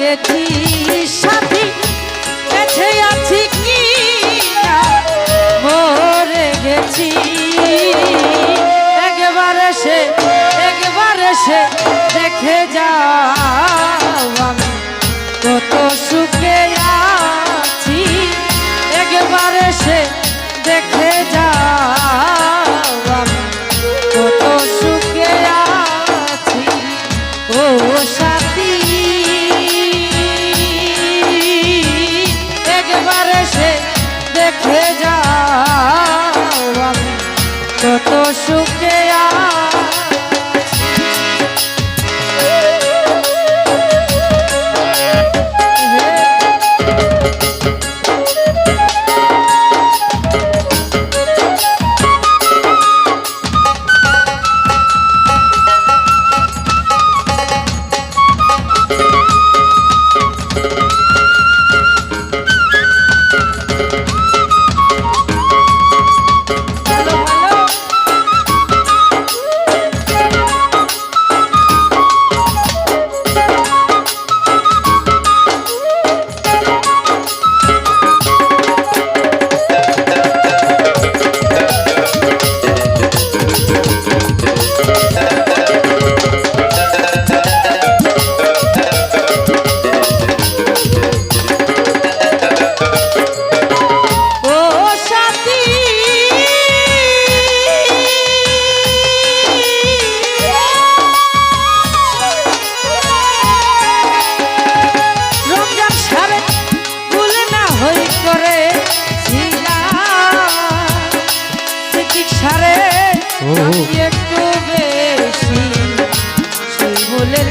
গেছি সাথী কাছে আছি কি মরে গেছি। একবার সে একবার সে দেখে যা আমি। কত সুখে আছি। একবার সে দেখে যা একটু বেশি। বলে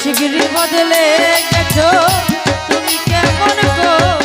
শিগগিরি বদলে গেছো। তুমি কেমন করো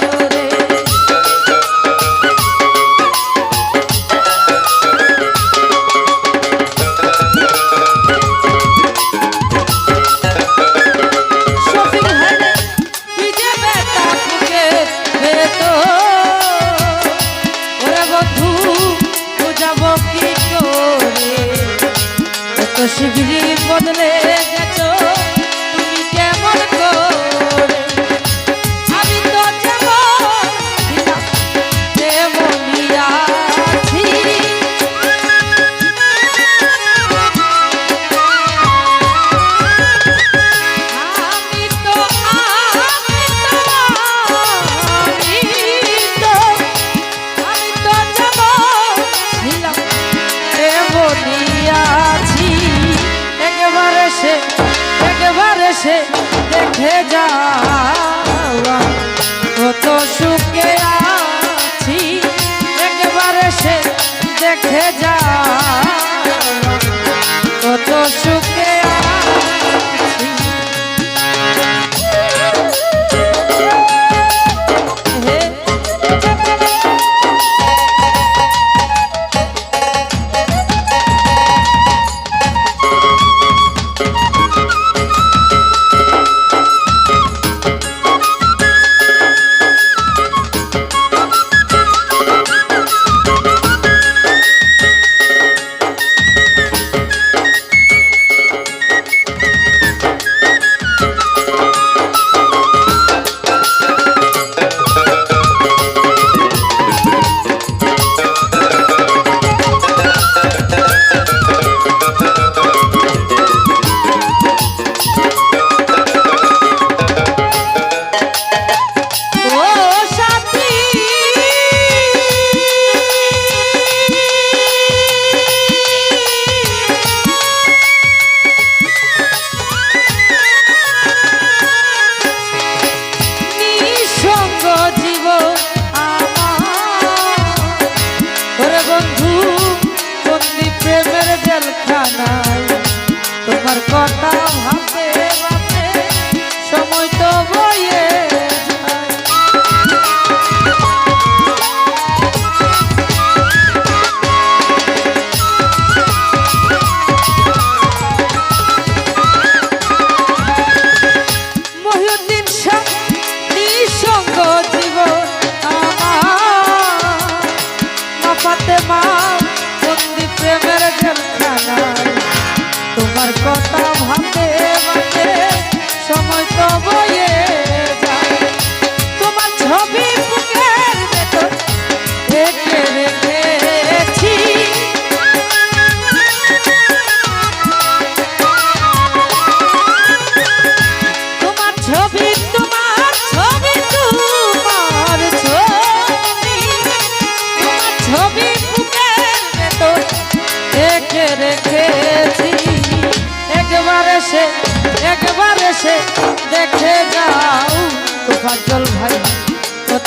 এসে দেখে যাওয়া কত সুখে আছি একবার এসে দেখে যাওয়া কত সুখ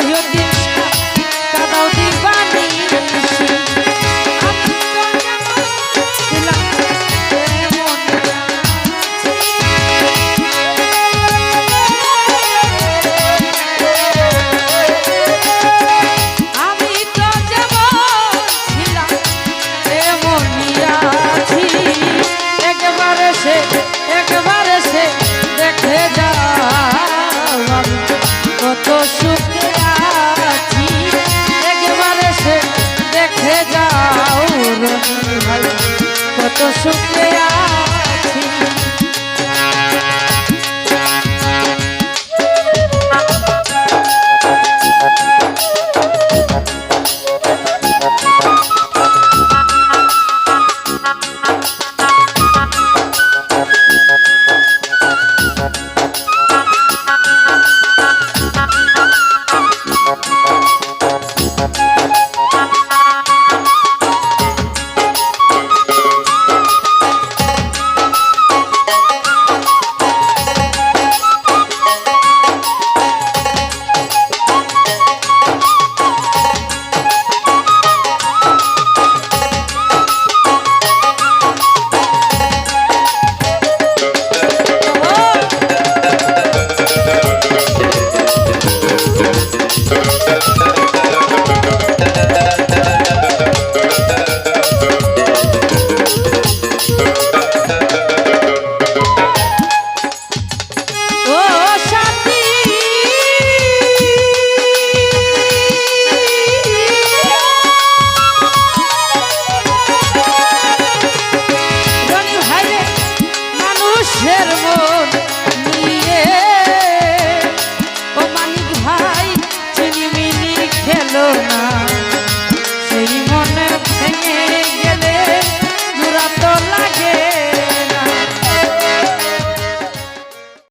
রহিউদ্দিন তো সুখে